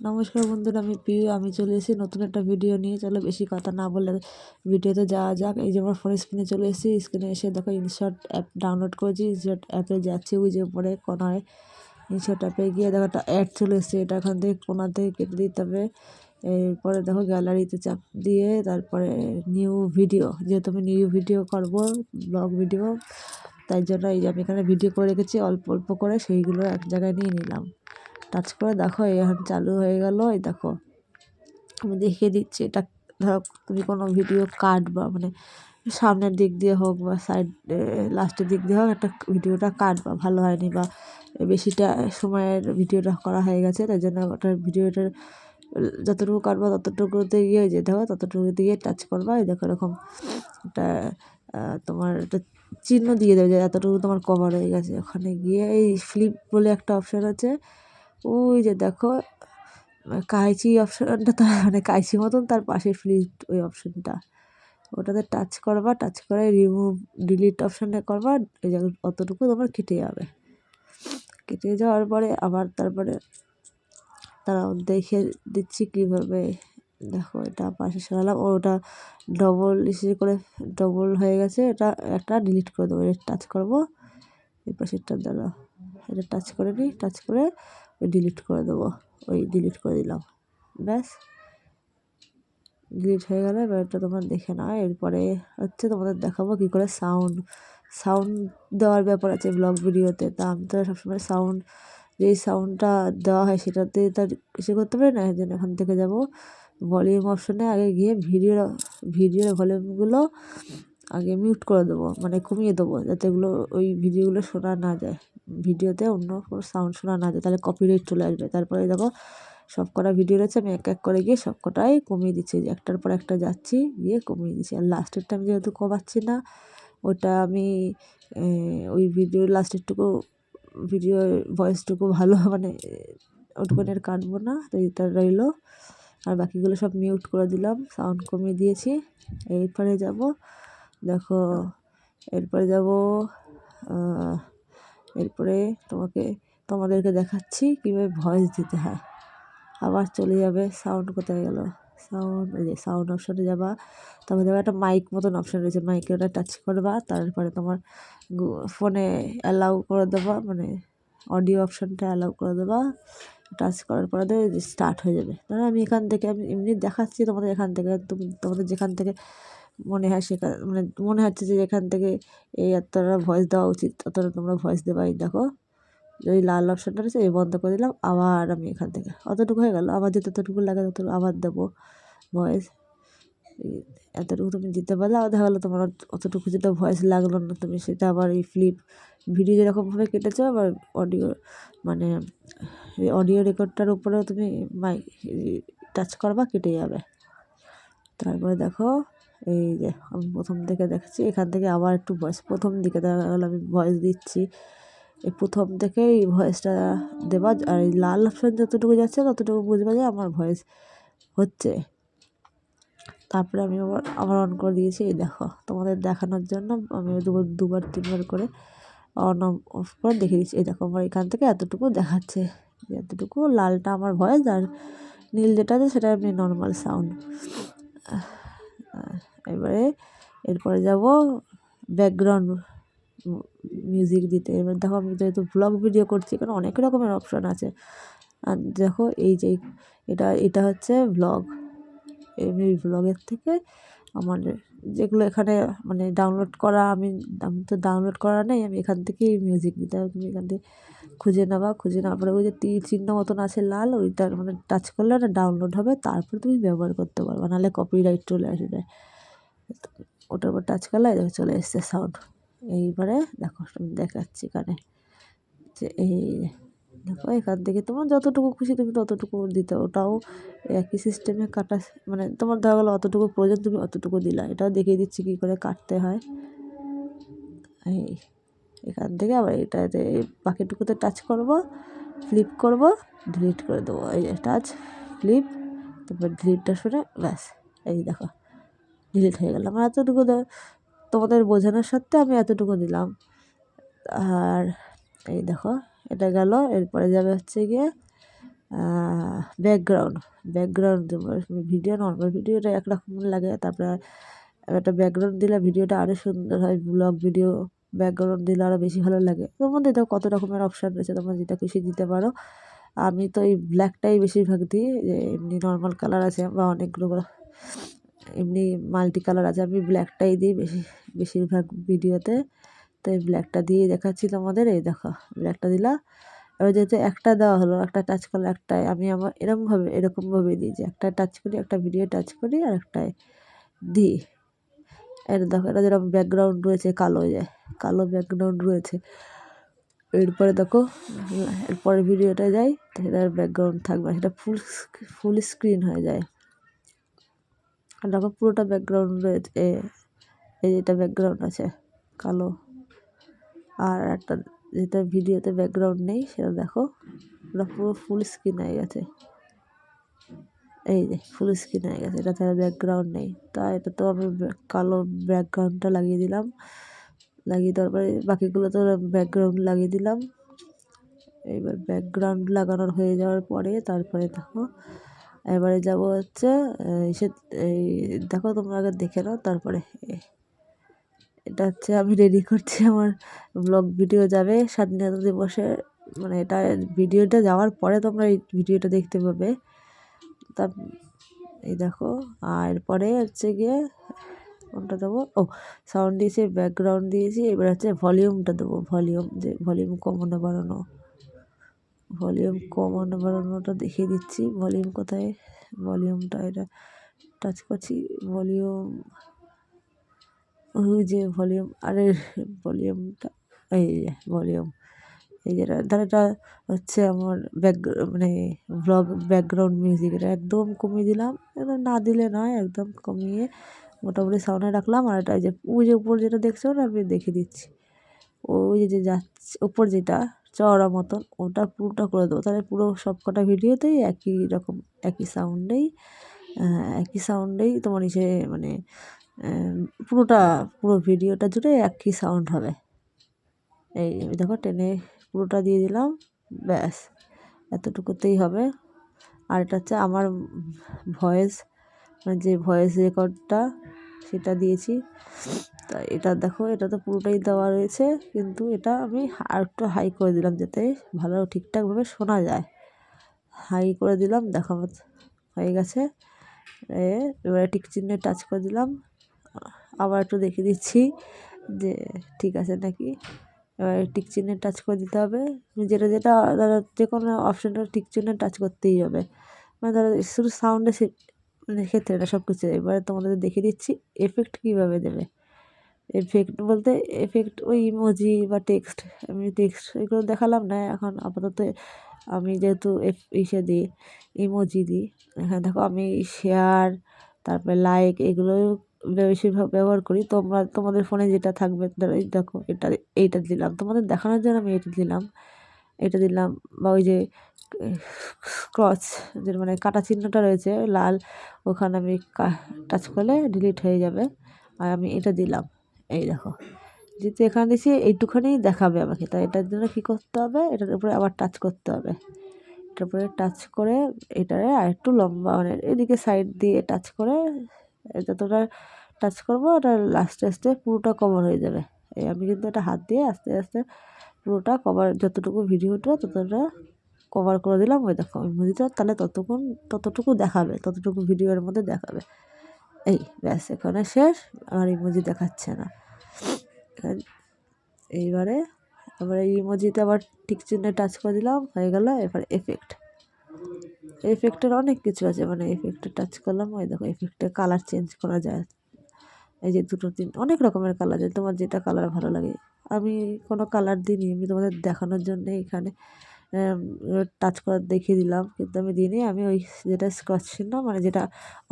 নমস্কার বন্ধুরা, আমি পিউ আমি চলে এসেছি নতুন একটা ভিডিও নিয়ে। চলো বেশি কথা না বলে ভিডিওতে যাওয়া যাক। এই যে আমার ফোন স্ক্রিনে চলে এসেছি। স্ক্রিনে এসে দেখো ইনশর্ট অ্যাপ ডাউনলোড করেছি। ইনশট অ্যাপে যাচ্ছি ওই যে পরে কোনায় ইনশর্ট অ্যাপে গিয়ে দেখো একটা অ্যাড চলে এসেছে। এটা এখান থেকে কোনা থেকে কেটে দিতে হবে। এরপরে দেখো গ্যালারিতে চাপ দিয়ে তারপরে নিউ ভিডিও যেহেতু আমি নিউ ভিডিও করব ব্লগ ভিডিও তাই জন্য এই যে আমি এখানে ভিডিও করে রেখেছি। অল্প অল্প করে সেইগুলো এক জায়গায় নিয়ে নিলাম। টাচ করে দেখো এখন চালু হয়ে গেল, এই দেখো। আমি দেখিয়ে দিচ্ছি, এটা ধরো তুমি কোনো ভিডিও কাটবা মানে সামনের দিক দিয়ে হোক বা সাইড লাস্টের দিক দিয়ে হোক, একটা ভিডিওটা কাটবা, ভালো হয়নি বা বেশিটা সময়ের ভিডিওটা করা হয়ে গেছে, তাই জন্য ওটার ভিডিওটার যতটুকু কাটবা ততটুকুতে গিয়ে যেতে হবে ততটুকু দিয়ে টাচ করবা, এই দেখো এরকম একটা তোমার একটা চিহ্ন দিয়ে দেবে যে এতটুকু তোমার কভার হয়ে গেছে। ওখানে গিয়ে এই ফ্লিপ বলে একটা অপশান আছে ওই যে দেখো কাইচি অপশানটা তার মানে কাইচি মতন তার পাশে ফ্লিপ ওই অপশানটা। ওটাতে টাচ করবা টাচ করে রিমুভ ডিলিট অপশানে করবা যে অতটুকু তোমার কেটে যাবে। কেটে যাওয়ার পরে আবার তারপরে তারা দেখে দিচ্ছি কীভাবে। দেখো, এটা পাশে সরালাম, ওটা ডবল ইসে করে ডবল হয়ে গেছে, এটা একটা ডিলিট করে দেবো টাচ করব। এই পাশেরটা দ্বারা এটা টাচ করে নিই টাচ করে ওই ডিলিট করে দেবো। ওই ডিলিট করে দিলাম। ব্যাস। ডিলিট হয়ে গেলে এবার এটা তোমরা দেখে নাও। এরপরে হচ্ছে তোমাদের দেখাবো কী করে সাউন্ড সাউন্ড দেওয়ার ব্যাপার আছে ব্লগ ভিডিওতে তা আমি তো সবসময় সাউন্ড যেই সাউন্ডটা দেওয়া হয় সেটাতে তার কিছু করতে পারি না এই জন্য এখান থেকে যাব। ভলিউম অপশনে আগে গিয়ে ভিডিওর ভিডিওর ভলিউমগুলো আগে মিউট করে দেবো মানে কমিয়ে দেবো, যাতে এগুলো ওই ভিডিওগুলো শোনা না যায়। ভিডিওতে অন্য কোনো সাউন্ড শোনা না যায়, তাহলে কপিরাইট চলে আসবে। তারপরে দেখো সব কটা ভিডিও রয়েছে, আমি এক এক করে গিয়ে সব কটাই কমিয়ে দিচ্ছি। একটার পর একটা যাচ্ছি, গিয়ে কমিয়ে দিচ্ছি। আর লাস্টেরটা আমি যেহেতু কমাচ্ছি না, ওটা আমি ওই ভিডিওর লাস্টেরটুকু ভিডিও ভয়েসটুকু ভালো মানে ওটুকুনি আর কাটবো না, তো এটা রইল। আর বাকিগুলো সব মিউট করে দিলাম সাউন্ড কমিয়ে দিয়েছি। এরপরে যাব দেখো এরপরে যাব এরপরে তোমাকে তোমাদেরকে দেখাচ্ছি কীভাবে ভয়েস দিতে হয়। আবার চলে যাবে সাউন্ড কোথায় গেল? সাউন্ড ওই যে সাউন্ড অপশানে যাবা তারপরে যাবে একটা মাইক মতন অপশান রয়েছে মাইকে ওটা টাচ করবা তারপরে তোমার ফোনে অ্যালাউ করে দেবা মানে অডিও অপশানটা অ্যালাউ করে দেবা টাচ করার পরে স্টার্ট হয়ে যাবে। ধরো আমি এখান থেকে আমি এমনি দেখাচ্ছি তোমাদের এখান থেকে তুমি তোমাদের যেখান থেকে মনে হয় সেখান মানে মনে হচ্ছে যে এখান থেকে এই এতটা ভয়েস দেওয়া উচিত, অতটা তোমরা ভয়েস দেবা এই দেখো, ওই লাল অপশানটা রয়েছে, এই বন্ধ করে দিলাম, আবার আমি এখান থেকে। অতটুকু হয়ে গেল, আবার যে ততটুকু লাগে ততটুকু আবার দেবো ভয়েস এতটুকু তুমি দিতে পারলে, আবার দেখা গেলো তোমার অতটুকু যেটা ভয়েস লাগল না, তুমি সেটা আবার এই ফ্লিপ ভিডিও যেরকমভাবে কেটেছো, আবার অডিও মানে অডিও রেকর্ডটার উপরেও তুমি মাই টাচ করবা, কেটে যাবে। তারপরে দেখো এই যে, আমি প্রথম থেকে দেখছি, এখান থেকে আবার একটু ভয়েস প্রথম দিকে দেখা গেলো আমি ভয়েস দিচ্ছি। এই প্রথম থেকে এই ভয়েসটা দেবা আর এই লাল অপশান যতটুকু যাচ্ছে, ততটুকু বুঝবে যে আমার ভয়েস হচ্ছে। তারপরে আমি আবার আবার অন করে দিয়েছি, এই দেখো, তোমাদের দেখানোর জন্য আমি দুবার দুবার, তিনবার করে অন অফ করে দেখে দিচ্ছি। এই দেখো, আমার এখান থেকে এতটুকু দেখাচ্ছে এতটুকু লালটা আমার ভয়েস আর নীল যেটা আছে, সেটা এমনি নর্মাল সাউন্ড এবারে এরপরে যাব ব্যাকগ্রাউন্ড মিউজিক দিতে। এবার দেখো আমি যেহেতু ব্লগ ভিডিও করছি, এখানে অনেক রকমের অপশান আছে। আর দেখো এই যে এটা এটা হচ্ছে ব্লগ এই ব্লগের থেকে আমার যেগুলো এখানে মানে ডাউনলোড করা, আমি আমি তো ডাউনলোড করা নেই, আমি এখান থেকেই মিউজিক দিতে হবে। তুমি এখান থেকে খুঁজে নেবা খুঁজে নেওয়ার পরে ওই যে তীর চিহ্ন মতন আছে লাল ওইটার মানে টাচ করলে না ডাউনলোড হবে, তারপর তুমি ব্যবহার করতে পারবে, নাহলে কপিরাইট চলে আসবে। ওটার উপর টাচ করলে দেখো চলে এসছে সাউন্ড এইবারে দেখো দেখাচ্ছি এখানে যে এই দেখো, এখান থেকে তোমার যতটুকু খুশি তুমি ততটুকু দিতে, ওটাও একই সিস্টেমে কাটা মানে তোমার দেখা গেলো অতটুকু প্রয়োজন, তুমি অতটুকু দিলা। এটাও দেখিয়ে দিচ্ছি কী করে কাটতে হয়। এই, এখান থেকে আবার এটাতে বাকিটুকুতে টাচ করব ফ্লিপ করব ডিলিট করে দেবো। এই টাচ ফ্লিপ তারপর ডিলিটটা শুনে ব্যাস। এই দেখো। ডিলিট হয়ে গেল আমার এতটুকু তোমাদের বোঝানোর সত্ত্বে আমি এতটুকু দিলাম। আর এই দেখো, এটা গেল, এরপরে যাবে হচ্ছে গিয়ে ব্যাকগ্রাউন্ড ব্যাকগ্রাউন্ড ভিডিও নর্মাল ভিডিওটা একরকম লাগে, তারপরে একটা ব্যাকগ্রাউন্ড দিলে ভিডিওটা আরও সুন্দর হয় ব্লগ ভিডিও ব্যাকগ্রাউন্ড দিলে আরও বেশি ভালো লাগে। তোর মধ্যে দেখো কত রকমের অপশান রয়েছে, তোমরা যেটা খুশি দিতে পারো। আমি তো এই ব্ল্যাকটাই বেশিরভাগ দিই, যে এমনি নর্মাল কালার আছে বা অনেকগুলো এমনি মাল্টি কালার আছে, আমি ব্ল্যাকটাই দিই বেশি, বেশিরভাগ ভিডিওতে তো এই ব্ল্যাকটা দিয়ে দেখাচ্ছি তোমাদের, এই দেখো ব্ল্যাকটা দিলা। এবার যেহেতু একটা দেওয়া হলো, একটা টাচ করল একটাই, আমি আমার এরকমভাবে এরকমভাবে দিই যে একটা টাচ করি, একটা ভিডিও টাচ করি আর একটাই দিই। এটা দেখো, এটা যেরকম ব্যাকগ্রাউন্ড রয়েছে কালো যায় কালো ব্যাকগ্রাউন্ড রয়েছে। এরপরে দেখো এরপরে ভিডিওটা যাই, সেটার ব্যাকগ্রাউন্ড থাকবে, সেটা ফুল ফুল স্ক্রিন হয়ে যায়। আর দেখো পুরোটা ব্যাকগ্রাউন্ড রয়েছে এই যেটা ব্যাকগ্রাউন্ড আছে, কালো। আর একটা যেটা ভিডিওতে ব্যাকগ্রাউন্ড নেই, সেটা দেখো, ওটা পুরো ফুল স্ক্রিন হয়ে গেছে। এই যে ফুল স্ক্রিন হয়ে গেছে, এটা তাহলে ব্যাকগ্রাউন্ড নেই। তা এটা তো আমি কালো ব্যাকগ্রাউন্ডটা লাগিয়ে দিলাম। লাগিয়ে দেওয়ার পরে বাকিগুলো তো ব্যাকগ্রাউন্ড লাগিয়ে দিলাম। এবার ব্যাকগ্রাউন্ড লাগানোর হয়ে যাওয়ার পরে তারপরে দেখো এবারে যাব হচ্ছে সে এই, দেখো তোমরা আগে দেখে নাও, তারপরে এটা হচ্ছে আমি রেডি করছি, আমার ব্লগ ভিডিও যাবে, স্বাধীনতা দিবসে মানে এটা ভিডিওটা যাওয়ার পরে তোমরা এই ভিডিওটা দেখতে পাবে। তা এই দেখো, আর এরপরে হচ্ছে গিয়ে, কোনটা দেবো? ও সাউন্ড দিয়েছি ব্যাকগ্রাউন্ড দিয়েছি, এবার হচ্ছে ভলিউমটা দেবো ভলিউম যে ভলিউম কমানো বাড়ানো। ভলিউম কমানো বাড়ানোটা দেখিয়ে দিচ্ছি। ভলিউম কোথায়? ভলিউমটা এটা টাচ করছি। ভলিউম যে ভলিউম, আরে ভলিউমটা, এই যে ভলিউম, এই যেটা এটা হচ্ছে আমার ব্যাক মানে ব্লগ ব্যাকগ্রাউন্ড মিউজিক এটা একদম কমিয়ে দিলাম। একদম না দিলে নয়, একদম কমিয়ে মোটামুটি সাউন্ডে রাখলাম। আর এটা যে, ওই যে উপর যেটা দেখছ না, আমি দেখিয়ে দিচ্ছি। ওই যে যাচ্ছে, উপর যেটা চওড়া মতন, ওটা পুরোটা করে দেবো। তাহলে পুরো সব কটা ভিডিওতেই একই রকম, একই সাউন্ডেই একই সাউন্ডেই তোমার নিচে মানে পুরোটা, পুরো ভিডিওটা জুড়ে একই সাউন্ড হবে। এই দেখো টেনে পুরোটা দিয়ে দিলাম, ব্যাস, এতটুকুতেই হবে। আর এটা হচ্ছে আমার ভয়েস মানে যে ভয়েস রেকর্ডটা সেটা দিয়েছি। তা এটা দেখো, এটা তো পুরোটাই দেওয়া রয়েছে, কিন্তু এটা আমি আর একটু হাই করে দিলাম যাতে ভালো ঠিকঠাকভাবে শোনা যায়। হাই করে দিলাম, দেখো হয়ে গেছে। এবারে টিক চিহ্নে টাচ করে দিলাম। আবার একটু দেখে দিচ্ছি যে ঠিক আছে নাকি? এবার টিক চিহ্নে টাচ করে দিতে হবে। যেটা যেটা, ধরো যে কোনো অপশানটা টিক চিহ্নে টাচ করতেই হবে। মানে ধরো শুধু সাউন্ডে ক্ষেত্রে না সব কিছু এবারে তোমাদের দেখিয়ে দিচ্ছি এফেক্ট কীভাবে দেবে। এফেক্ট বলতে এফেক্ট ওই ইমোজি বা টেক্সট আমি টেক্সট এগুলো দেখালাম না, এখন আপাতত আমি যেহেতু এফ ইসে দিই ইমোজি দিই এখানে দেখো আমি শেয়ার তারপরে লাইক এগুলো বেশিরভাগ ব্যবহার করি। তোমরা, তোমাদের ফোনে যেটা থাকবে দেখো, এটা, এইটা দিলাম। তোমাদের দেখানোর জন্য আমি এটা দিলাম। এটা দিলাম বা ওই যে ক্রস যে মানে কাটা চিহ্নটা রয়েছে, লাল, ওখানে আমি টাচ করলে ডিলিট হয়ে যাবে। আর আমি এটা দিলাম। এই দেখো। যেহেতু এখানে দিছি এইটুখানি দেখাবে আমাকে। তাই এটার জন্য কী করতে হবে? এটার উপরে আবার টাচ করতে হবে। এটার উপরে টাচ করে এটারে আর একটু লম্বা মানে এদিকে সাইড দিয়ে টাচ করে যতটা টাচ করব ওটা লাস্টে আস্তে পুরোটা কভার হয়ে যাবে। এই আমি কিন্তু এটা হাত দিয়ে আস্তে আস্তে পুরোটা কভার যতটুকু ভিডিওটা ততটা কভার করে দিলাম, ওই দেখো ইমোজিটা তাহলে ততক্ষণ, ততটুকু দেখাবে, ততটুকু ভিডিওর মধ্যে দেখাবে। এই, ব্যাস, এখানে শেষ, আর ইমোজি দেখাচ্ছে না। এইবারে আবার এই ইমোজিতে আবার ঠিক চিহ্নে টাচ করে দিলাম, হয়ে গেল, এবার এফেক্ট এফেক্টের অনেক কিছু আছে মানে এফেক্টে টাচ করলাম, ওই দেখো এফেক্টে কালার চেঞ্জ করা যায়। এই যে দুটো তিন, অনেক রকমের কালার আছে, তোমার যেটা কালার ভালো লাগে। আমি কোনো কালার দিইনি, আমি তোমাদের দেখানোর জন্যে এখানে। টাচ করা দেখিয়ে দিলাম। কিন্তু আমি দিইনি। আমি ওই যেটা স্কচ চিহ্ন মানে যেটা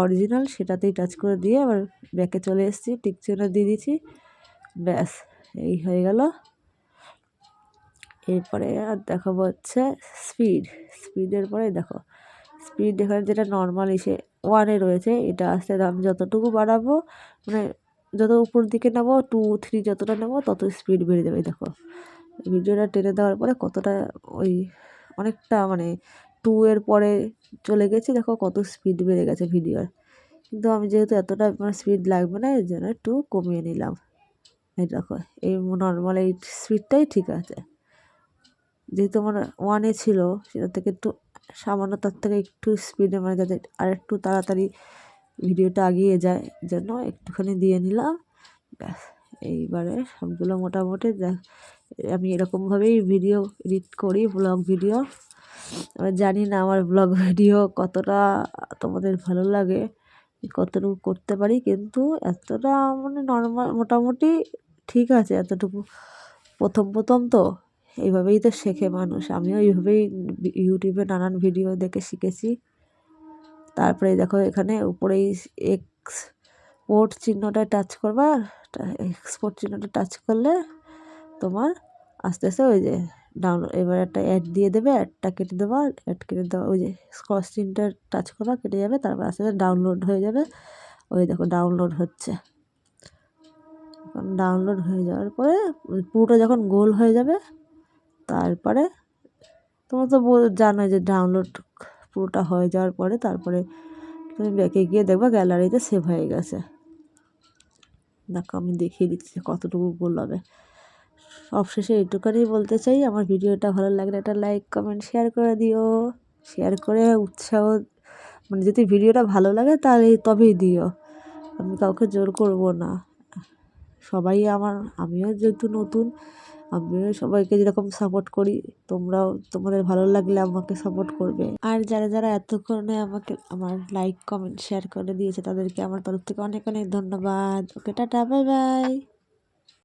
অরিজিনাল সেটাতেই টাচ করে দিয়ে আবার ব্যাকে চলে এসেছি। টিক চিহ্ন দিয়ে দিয়েছি। ব্যাস, এই হয়ে গেল। এরপরে আর দেখাবো হচ্ছে স্পিড স্পিডের পরে দেখো স্পিড এখানে যেটা নর্মাল এসে ওয়ানে রয়েছে, এটা আস্তে আমি যতটুকু বাড়াবো মানে যত উপর দিকে নেব টু থ্রি যতটা নেব, তত স্পিড বেড়ে যাবে, দেখো। ভিডিওটা টেনে দেওয়ার পরে কতটা ওই অনেকটা মানে টু এর পরে চলে গেছি, দেখো কত স্পিড বেড়ে গেছে ভিডিওর কিন্তু আমি যেহেতু এতটা আমার স্পিড লাগবে না, এর জন্য একটু কমিয়ে নিলাম। এই দেখো, এই নর্মাল এই স্পিডটাই ঠিক আছে। যেহেতু আমার ওয়ানে ছিল, সেটা থেকে একটু সামান্য তার থেকে একটু স্পিডে মানে যাতে আর একটু তাড়াতাড়ি ভিডিওটা এগিয়ে যায়, যেন একটুখানি দিয়ে নিলাম। ব্যাস, এইবারে সবগুলো মোটামুটি দেখ আমি এরকমভাবেই ভিডিও এডিট করি ব্লগ ভিডিও আমি জানি না আমার ব্লগ ভিডিও কতটা তোমাদের ভালো লাগে কতটুকু করতে পারি, কিন্তু এতটা মানে নর্মাল মোটামুটি ঠিক আছে এতটুকু। প্রথম প্রথম তো এইভাবেই তো শেখে মানুষ। আমিও এইভাবেই ইউটিউবে নানান ভিডিও দেখে শিখেছি। তারপরে দেখো এখানে উপরেই এক্স এক্সপোর্ট চিহ্নটা টাচ করবা এক্সপোর্ট চিহ্নটা টাচ করলে তোমার আস্তে আস্তে ওই যে ডাউনলোড এবার একটা অ্যাড দিয়ে দেবে অ্যাডটা কেটে দেওয়া অ্যাড কেটে দেওয়া, ওই যে ক্রস চিহ্নটা টাচ করা, কেটে যাবে, তারপর আস্তে আস্তে ডাউনলোড হয়ে যাবে। ওই দেখো ডাউনলোড হচ্ছে। ডাউনলোড হয়ে যাওয়ার পরে পুরোটা যখন গোল হয়ে যাবে, তারপরে তোমরা তো জানো যে ডাউনলোড পুরোটা হয়ে যাওয়ার পরে তারপরে তুমি ব্যাকে গিয়ে দেখবা গ্যালারিতে সেভ হয়ে গেছে। দেখো আমি দেখিয়ে দিচ্ছি কতটুকু গোল হবে। সবশেষে এইটুকানি বলতে চাই, আমার ভিডিওটা ভালো লাগলে একটা লাইক কমেন্ট শেয়ার করে দিও। শেয়ার করে উৎসাহ মানে যদি ভিডিওটা ভালো লাগে তাহলে তবেই দিও। আমি কাউকে জোর করব না। সবাই আমার, আমিও যেহেতু নতুন, আমিও সবাইকে যেরকম সাপোর্ট করি, তোমরাও, তোমাদের ভালো লাগলে আমাকে সাপোর্ট করবে। আর যারা যারা এতক্ষণে আমাকে, আমার লাইক কমেন্ট শেয়ার করে দিয়েছে তাদেরকে আমার তরফ থেকে অনেক অনেক ধন্যবাদ। ওকে টাটা বাই বাই